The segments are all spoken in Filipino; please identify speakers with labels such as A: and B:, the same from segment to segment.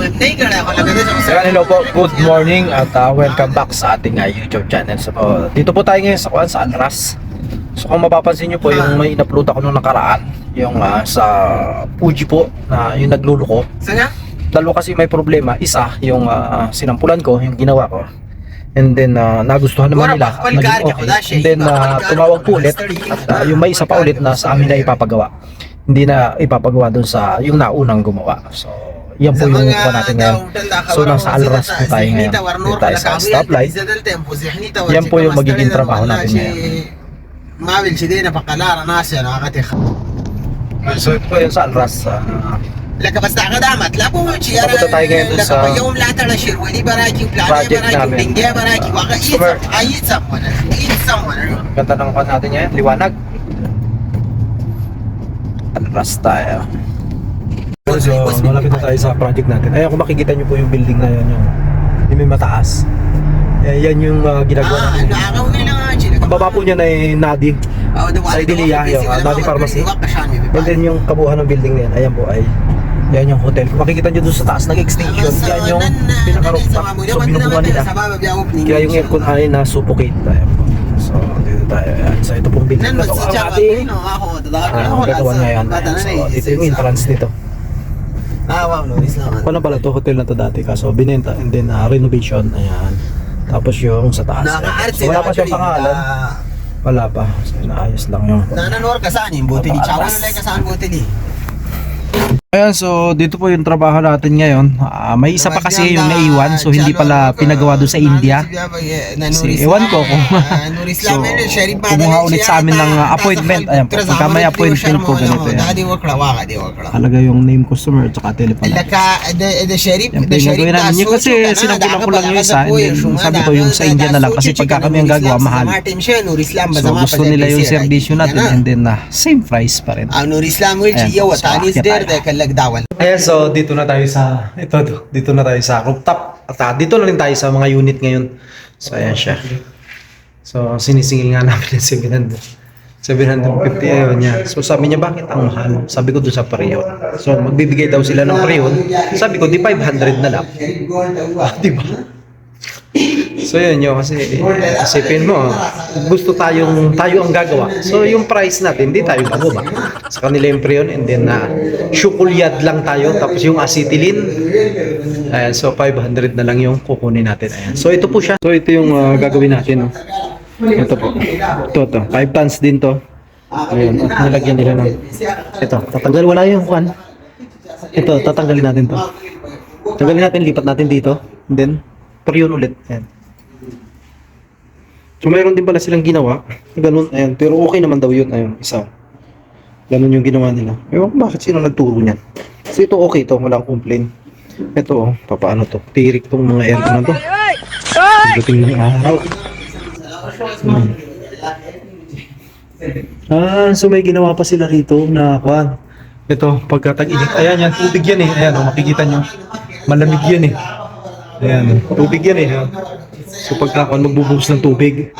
A: Yan, hello po. Good morning at uh, welcome back sa ating uh, YouTube channel. So, uh, dito po tayo ngayon sa, Kuan, sa Alras. So, kung mapapansin nyo po, yung may in-upload ako nung nakaraan, yung uh, sa Fuji po, na yung nagluluko. Dalawa kasi may problema. Isa, yung uh, sinampulan ko, yung ginawa ko. And then, uh, nagustuhan naman nila. at naging okay. And then, uh, tumawag po ulit. At uh, yung may isa pa ulit na sa amin na ipapagawa. Hindi na ipapagawa doon sa yung naunang gumawa. So, yan po yung kuha natin ngayon. So, nasa Alras po tayo ngayon. Dito tayo sa stoplight. Yan po yung magiging trabaho natin ngayon.
B: ما بالشدينا فقلارة ناس يا ناقتي
A: So, ito po yung sa Alras. Uh,
B: لك بس قدامت لا بوجي
A: Papunta tayo ngayon dun
B: لك
A: sa
B: يوم لا ترى شرويني براكي وبلاني
A: project
B: براكي
A: namin.
B: وبنجي براكي
A: Uh,
B: واقع
A: summer.
B: ايد someone ايد someone
A: ganda ng kuha natin ngayon. Liwanag. Alras tayo. So, uh, malapit na tayo sa project natin. Ayan, kung makikita nyo po yung building na yan, yung, yung may mataas. Ayan, yan yung uh, ginagawa
B: ah,
A: natin.
B: Nakakaw nila nga,
A: Ang baba po niya na eh, Nadi. Oh, sa Idiniya, yung uh, Nadi Pharmacy. And then yung kabuhan ng building na yan, ayan po ay yan yung hotel. Kung makikita nyo doon sa taas, nag-extension. Uh, so, yan yung pinaka-rooftop. So, binubukan nila. Kaya yung aircon ay na-suffocate. Ayan po. So, dito tayo. Ayan. So, ito pong building ah, na ito. Ang ating uh, gagawa niya yan. So, ito yung entrance nito.
B: Ah, wow, no, is
A: naman. Wala pala to, hotel na to dati kaso binenta and then uh, renovation, ayan. Tapos yung sa taas. Nakaka-art so, wala pa siyang pangalan. Ah. wala pa. So, naayos lang yun.
B: Nananor ka saan eh? Buti ni. Chawa na lang ka saan buti ni.
A: Ayan, so dito po yung trabaho natin ngayon. Ah, may isa pa kasi yung naiwan, so hindi pala pinagawa doon sa India. Kasi ewan ko kung so, kumuha ulit sa amin ng uh, appointment. Ayan po, pagka may appointment po ganito yan. Talaga yung name customer at saka telephone. Yan po yung gagawin namin yun kasi sinampulan ko lang yung isa and then sabi ko yung sa India na lang kasi pagka kami ang gagawa mahal. So gusto nila yung servisyo natin and then uh, same price pa rin. Ayan,
B: yawa
A: so
B: tani is
A: aakyat
B: there
A: tayo.
B: they kallag dawan
A: Ayan, so dito na tayo sa, ito, ito, dito na tayo sa rooftop. At ah, dito na rin tayo sa mga unit ngayon. So, ayan siya. So, sinisingil nga namin yung 700. 750 ayun niya. So, sabi niya, bakit ang mahal? Sabi ko doon sa period. So, magbibigay daw sila ng period. Sabi ko, di 500 na lang. Ah, di ba? So, yun yun. Kasi, isipin mo, gusto tayong, tayo ang gagawa. So, yung price natin, di tayo bababa. Sa kanila yung period. And then, na syukulyad lang tayo. Tapos yung acetylene, Ayan, so 500 na lang yung kukunin natin. Ayan. So ito po siya. So ito yung uh, gagawin natin. No? Ito po. Ito, ito. 5 tons din to. Ayan, at nilagyan nila ng... Ito, tatanggal. Wala yung kuhan. Ito, tatanggalin natin to. Tanggalin natin, lipat natin dito. And then, per ulit. Ayan. So mayroon din pala silang ginawa. Ganun, ayan. Pero okay naman daw yun. Ayun, isa. Ganun yung ginawa nila. Ewan bakit sino nagturo niyan. Kasi ito okay to, walang complaint. Ito, oh, papaano to? Tirik tong mga aircon na to. Pagdating ng araw. Hmm. Ah, so may ginawa pa sila rito na kwan. Ito, pagka tag-init. Ayan yan, tubig yan eh. Ayan, oh, makikita nyo. Malamig yan eh. Ayan, tubig yan eh. So pagka kwan, magbubuhos ng tubig.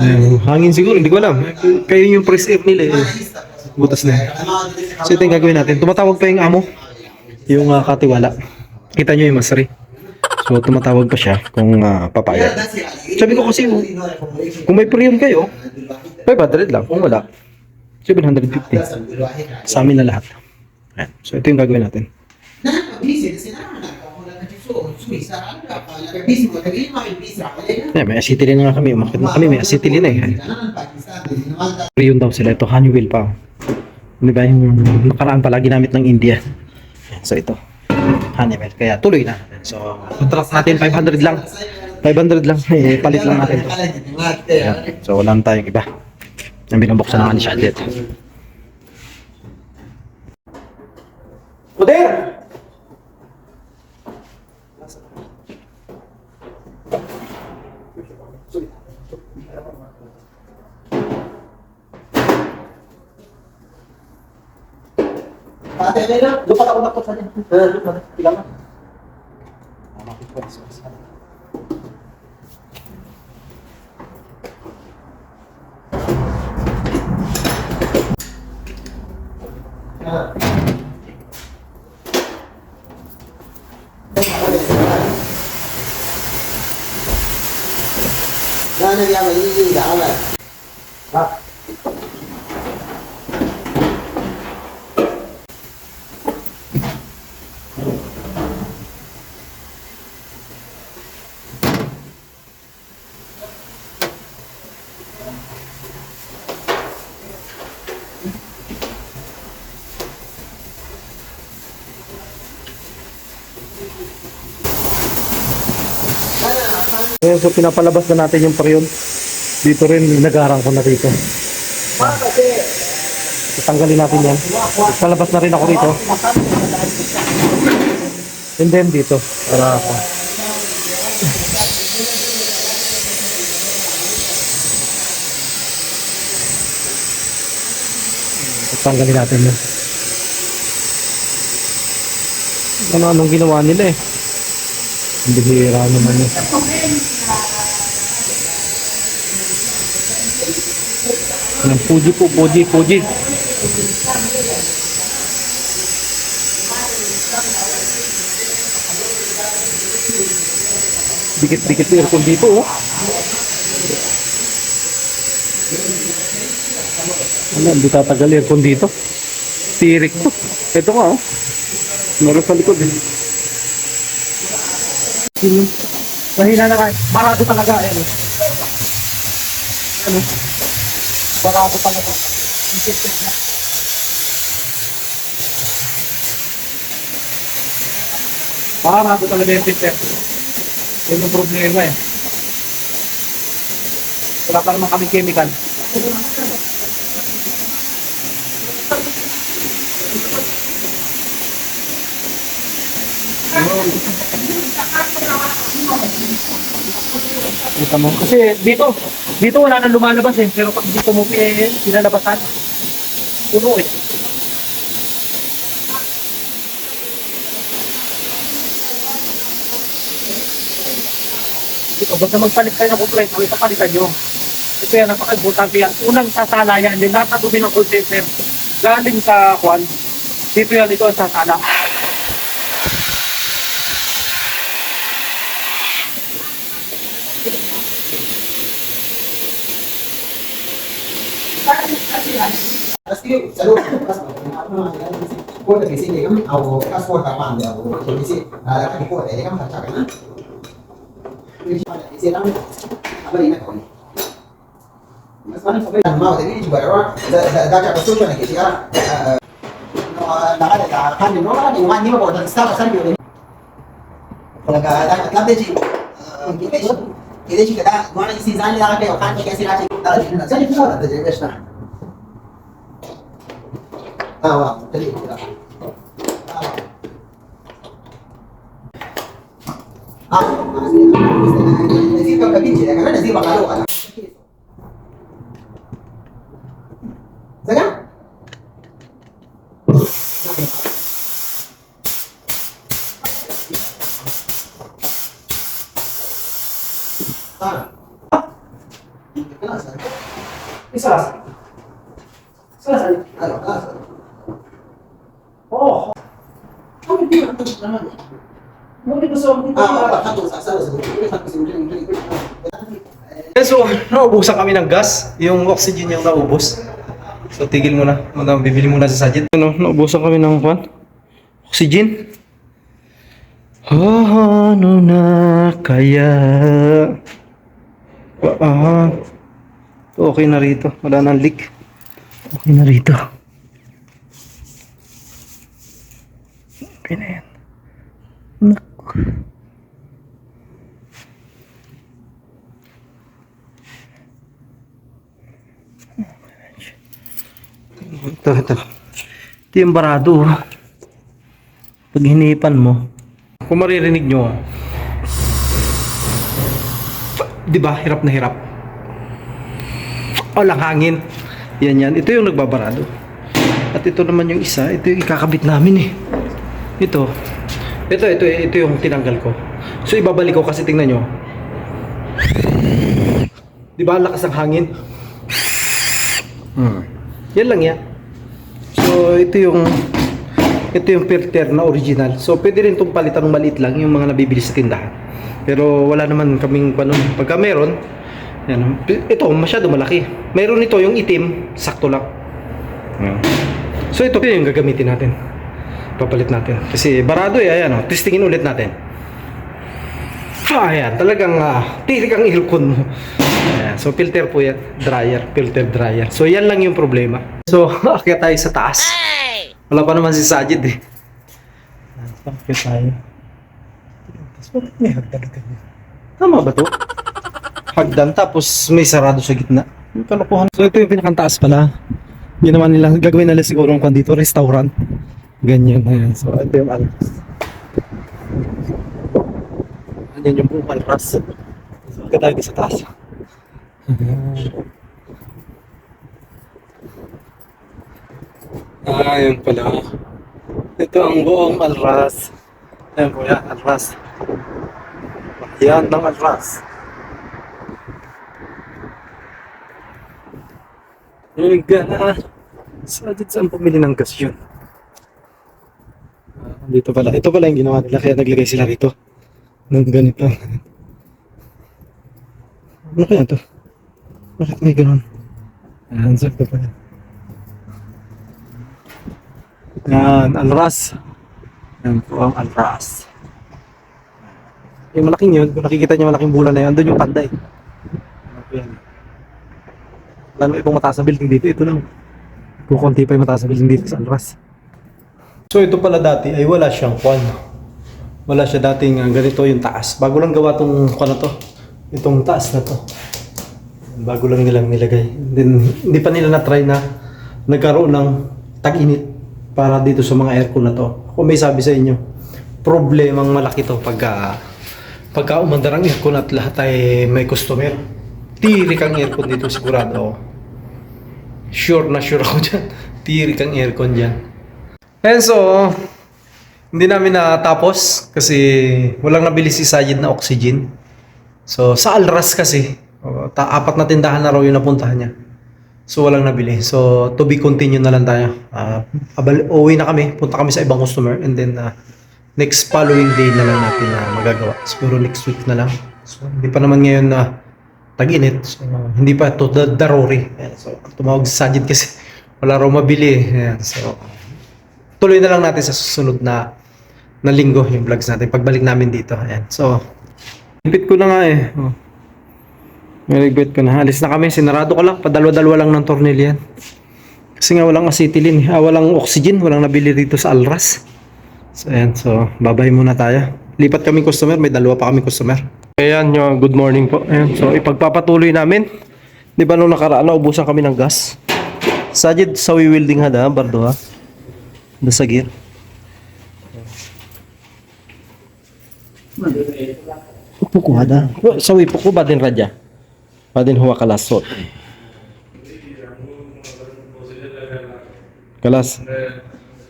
A: Ayan, hangin siguro, hindi ko alam. Kayo yung press air nila eh. Butas na. So ito yung gagawin natin. Tumatawag pa yung amo yung uh, katiwala. Kita nyo yung masari. So, tumatawag pa siya kung uh, papayag. Sabi ko kasi, oh, kung may premium kayo, 500 lang. Kung wala, 750. Sa amin na lahat. So, ito yung gagawin natin. Ayan, may acetylene nga kami. Umakit na kami, may acetylene eh. Premium daw sila. Ito, Honeywell pa. Di ba yung nakaraan palagi namit ng India. So ito, Honeywell. Kaya tuloy na. So, contract natin 500 lang. 500 lang. Eh, palit lang natin to. Ayan. So, wala na tayong iba. Ang binabuksan naman ni Shadlet. Poder! Ate, na, lupa ako nakot sa niya. Tiga lang. Tama ko
B: po, isos. Jangan yang ini, jangan.
A: Ngayon, so pinapalabas na natin yung paryon. Dito rin, nag-arang ko na dito. Tanggalin natin yan. Palabas na rin ako dito. And then dito, para ako. Tanggalin natin yan. Ano anong ginawa nila eh. Bihira naman eh. Ng Fuji po, Fuji, Fuji. Dikit-dikit yung aircon dito, oh. Ano, hindi tatagal aircon dito. Tirik to. Ito nga, oh. Meron sa likod, eh.
C: Mahina na kayo. Barado talaga. Ano? Ano? Barado talaga. Barado talaga yung filter. Yun yung problema eh. Wala pa naman kami chemical. Kita mo. Kasi dito, dito wala nang lumalabas eh. Pero pag dito mo eh, pinalabasan, puno eh. Dito, basta magpalit kayo ng kompleto, ito palitan nyo. Ito yan, napaka-importante yan. Unang sasala yan, din lahat ng container galing sa kwan. Dito yan, ito ang sasala.
B: Pasti selalu ko da kesi ne kam awo passport ka pande awo ko kesi ala ka ko da kam ta kana ni ala kesi ram abari na ko mas mana ko da ma da ni jibara wa da da ka so kana kesi ara no da da ka kan no ma ni ma ni ko da sta ka san biyo ko ga da ka da ji ke da ji ka da gwana အာဝ
C: တလိပြတာ
B: အာအာ
C: ဒီကကတိကျတယ်က
B: လည်းဒီဘာလို့အား
A: Eh, so, naubusan kami ng gas. Yung oxygen yung naubos. So, tigil muna. Muna, bibili muna sa sadget. Ano, naubusan kami ng kwan? Oxygen. Ah, ano na kaya? Ah, okay na rito. Wala nang leak. Okay na rito. Okay na yan. Naku. Ito, ito. Ito yung barado. oh. Pag hinipan mo, kung maririnig nyo, di ba, hirap na hirap. Walang hangin. Yan yan. Ito yung nagbabarado. At ito naman yung isa, ito yung ikakabit namin eh. Ito. Ito, ito, ito yung tinanggal ko. So ibabalik ko kasi tingnan nyo. Di ba, lakas ng hangin? Hmm. Yan lang yan. Ito yung ito yung filter na original. So, pwede rin itong palitan ng maliit lang, yung mga nabibili sa tindahan. Pero wala naman kaming paano. Pagka meron, Yan. Ito, masyado malaki. Meron ito yung itim, sakto lang. So ito yung gagamitin natin. Papalit natin. Kasi barado eh, ayan o. Testingin ulit natin. Ah, ayan. Talagang uh, tirik ang aircon mo. So filter po yan. Dryer. Filter dryer. So yan lang yung problema. So, akyat tayo sa taas. Wala pa naman si Sajid eh. Akyat tayo. Tapos bakit may hagdan ka niya? Tama ba to? Hagdan tapos may sarado sa gitna. Yung kalokohan. So ito yung pinakantaas pala. Yun naman nila, gagawin nila siguro ng kwan dito, restaurant. Ganyan. Ayan. So ito yung alpas. Ayan yung buong alpas. So agad tayo sa taas. Ah, yun pala. Ito ang buong alras. Ayan po yan, alras. Yan ng alras. Yung gana. Sajid saan pumili ng gas yun? Ah, dito pala. Ito pala yung ginawa nila kaya naglagay sila rito. Ng ganito. Ano kaya to? Bakit may ganun? Ayan, sakto pala. Yan, alras. Yan po ang alras. Yung malaking yun, kung nakikita niyo malaking bulan na yun, doon yung panday. Ano yan? Wala namang ibang mataas na building dito, ito lang. Kukunti pa yung mataas na building dito sa Alras. So ito pala dati ay wala siyang kwan. Wala siya dating uh, ganito yung taas. Bago lang gawa tong kwan na to. Itong taas na to. Bago lang nilang nilagay. Then, hindi pa nila na-try na nagkaroon ng tag-init para dito sa mga aircon na to. Kung may sabi sa inyo, problemang malaki to pagka pagka umandar ang aircon at lahat ay may customer. Tirik ang aircon dito sigurado ako. Sure na sure ako dyan. Tirik ang aircon dyan. And so, hindi namin natapos kasi walang nabili si Sajid na oxygen. So, sa Alras kasi, oh, ta- apat na tindahan na raw yung napuntahan niya. So, walang nabili. So, to be continue na lang tayo. Ah, abal, uwi na kami. Punta kami sa ibang customer. And then, ah, next following day na lang natin na magagawa. Siguro next week na lang. So, hindi pa naman ngayon na tag-init. So, hindi pa to the darori. So, tumawag si Sajid kasi wala raw mabili. Ayan, so, tuloy na lang natin sa susunod na na linggo yung vlogs natin. Pagbalik namin dito. Ayan. So, Ligpit ko na nga eh. Oh. Ligpit ko na. Alis na kami. Sinarado ko lang. Padalwa-dalwa lang ng tornilyo yan. Kasi nga walang acetylene. Ah, walang oxygen. Walang nabili dito sa Alras. So, ayan. So, babay muna tayo. Lipat kami customer. May dalawa pa kami customer. Ayan yung good morning po. Ayan. So, ipagpapatuloy namin. Di ba nung nakaraan, naubusan kami ng gas? Sajid sa wielding hada, bardo ha? Da sa gear. Puko hada. Sawi puko ba din radya? Ba din huwa kalasot. Kalas.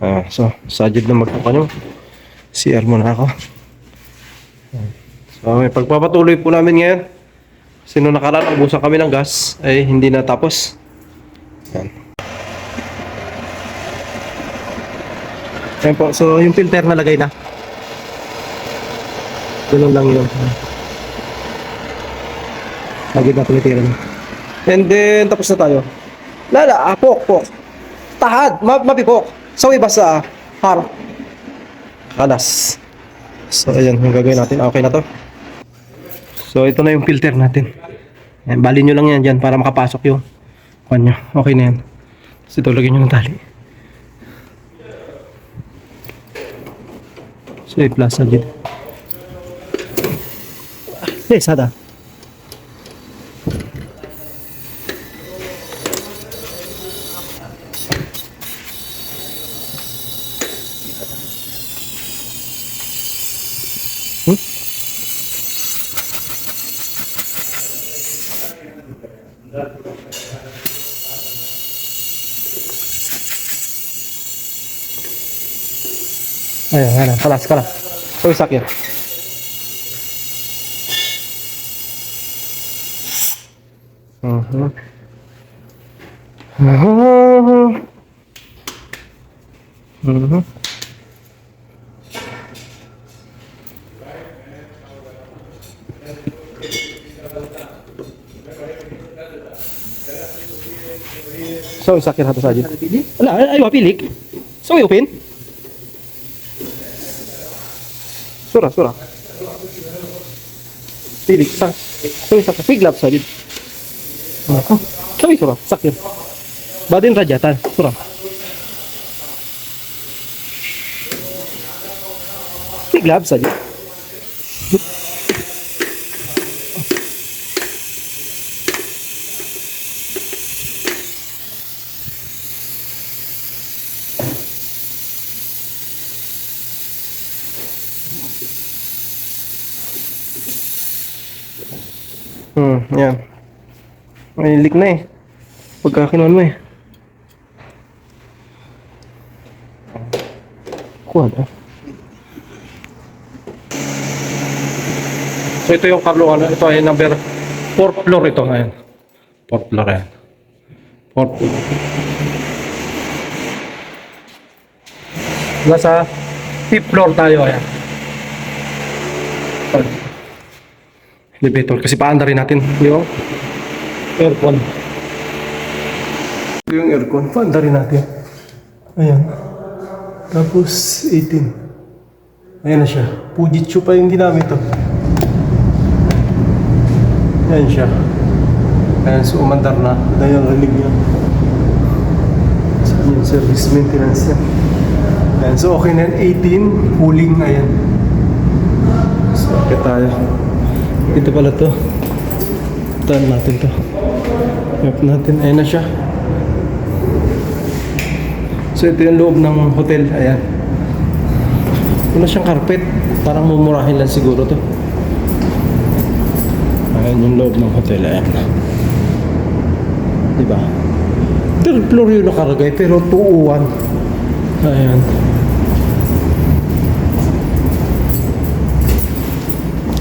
A: Ah, so, sajid na magpapanyo. CR muna ako. So, may pagpapatuloy po namin ngayon. Sino nakaraan, ubusan kami ng gas, ay hindi natapos. Yan. Yan po, so yung filter nalagay na. Ganun lang yun. Lagi na pinitiran. And then, tapos na tayo. Lala, ah, pok. Tahad, ma mapipok. Sawi ba sa har? Kalas. So, ayan, yung gagawin natin. Okay na to. So, ito na yung filter natin. Ayan, bali nyo lang yan dyan para makapasok yung kwan nyo. Okay na yan. Tapos ito, lagyan nyo ng tali. So, i-plus na dito. Eh, sada. Ayun, ayun. kalah kalas. Uy, sakit. Uh-huh. Uh-huh. Uh-huh. So, isakir hatas aja. Wala, ayaw, pilik. So, open. Surah, surah. Pilik, sak. So, sakit. Piglap saja. Ako. Sabi, surah. Sakit. Badin rajatan. Surah. Piglap saja. Hmm, yan. May leak na eh. Pagka kinuhan mo eh. Kuha na.
D: So ito yung kablo, ano, ito ay number 4 floor ito. Ayan. 4 floor ayan. 4 floor. Nasa 5th floor tayo ayan. Elevator kasi paanda rin natin yung aircon.
A: Ito yung aircon. Paanda rin natin. Ayan. Tapos 18. Ayan na siya. Fujitsu pa yung ginamit to. Ayan siya. Ayan, so umandar na. Ayan yung rinig niya. Saan yung service maintenance niya? Ayan, so okay na yan. 18. Cooling. Ayan. So, okay tayo. Ito pala to. Taan natin to. Map natin. Ayan na siya. So ito yung loob ng hotel. Ayan. Wala siyang carpet. Parang mumurahin lang siguro to. Ayan yung loob ng hotel. Ayan. Diba? Third floor yung nakaragay pero 201. Ayan.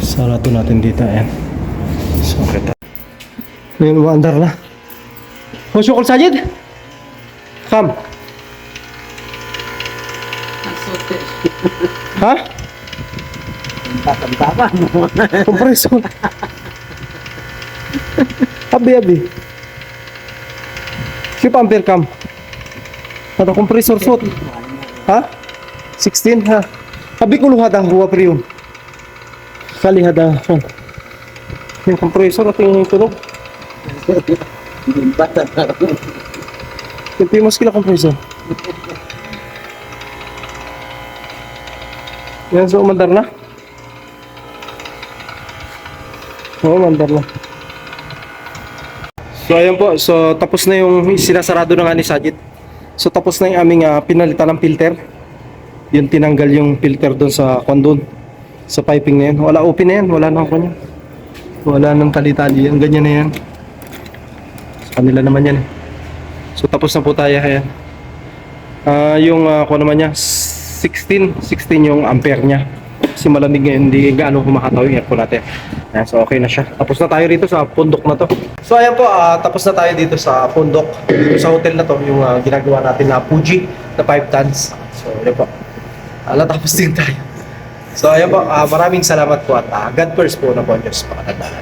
A: Sarado natin dito. Ayan. So, kita. Ngayon, umaandar na. Husyukol sajid! Come. Ha?
B: Tatang-tapan.
A: Kompresor. abi, abi. Siya ampere kam. Ada kompresor suot. Ha? 16 ha. Abi ko luha dah huwa prium. Kali hada. Yung kompresor at yung tunog.
B: Bata na.
A: Yung primos kila kompresor. Yan, so umandar na. Oo, umandar na. So ayan po, so tapos na yung sinasarado na nga ni Sajid. So tapos na yung aming ah, pinalitan ng filter. Yung tinanggal yung filter doon sa kondon. Sa piping na yan. Wala open na yan, wala nang kanya. Wala nang tali-tali yan, ganyan na yan. Kanila naman yan eh. So tapos na po tayo ayan. Ah, yung uh, kung naman niya 16, 16 yung ampere niya. Kasi malamig ngayon, hindi gaano kumakataw yung aircon natin. Ayan, so okay na siya. Tapos na tayo rito sa pundok na to.
E: So ayan po, ah, tapos na tayo dito sa Pundok, dito sa hotel na to, yung ah, ginagawa natin na Fuji na 5 tons. So ayan po, Ah, natapos din tayo. So ayan po, ah, maraming salamat po at ah, God first po na po Diyos. Pakatandaan.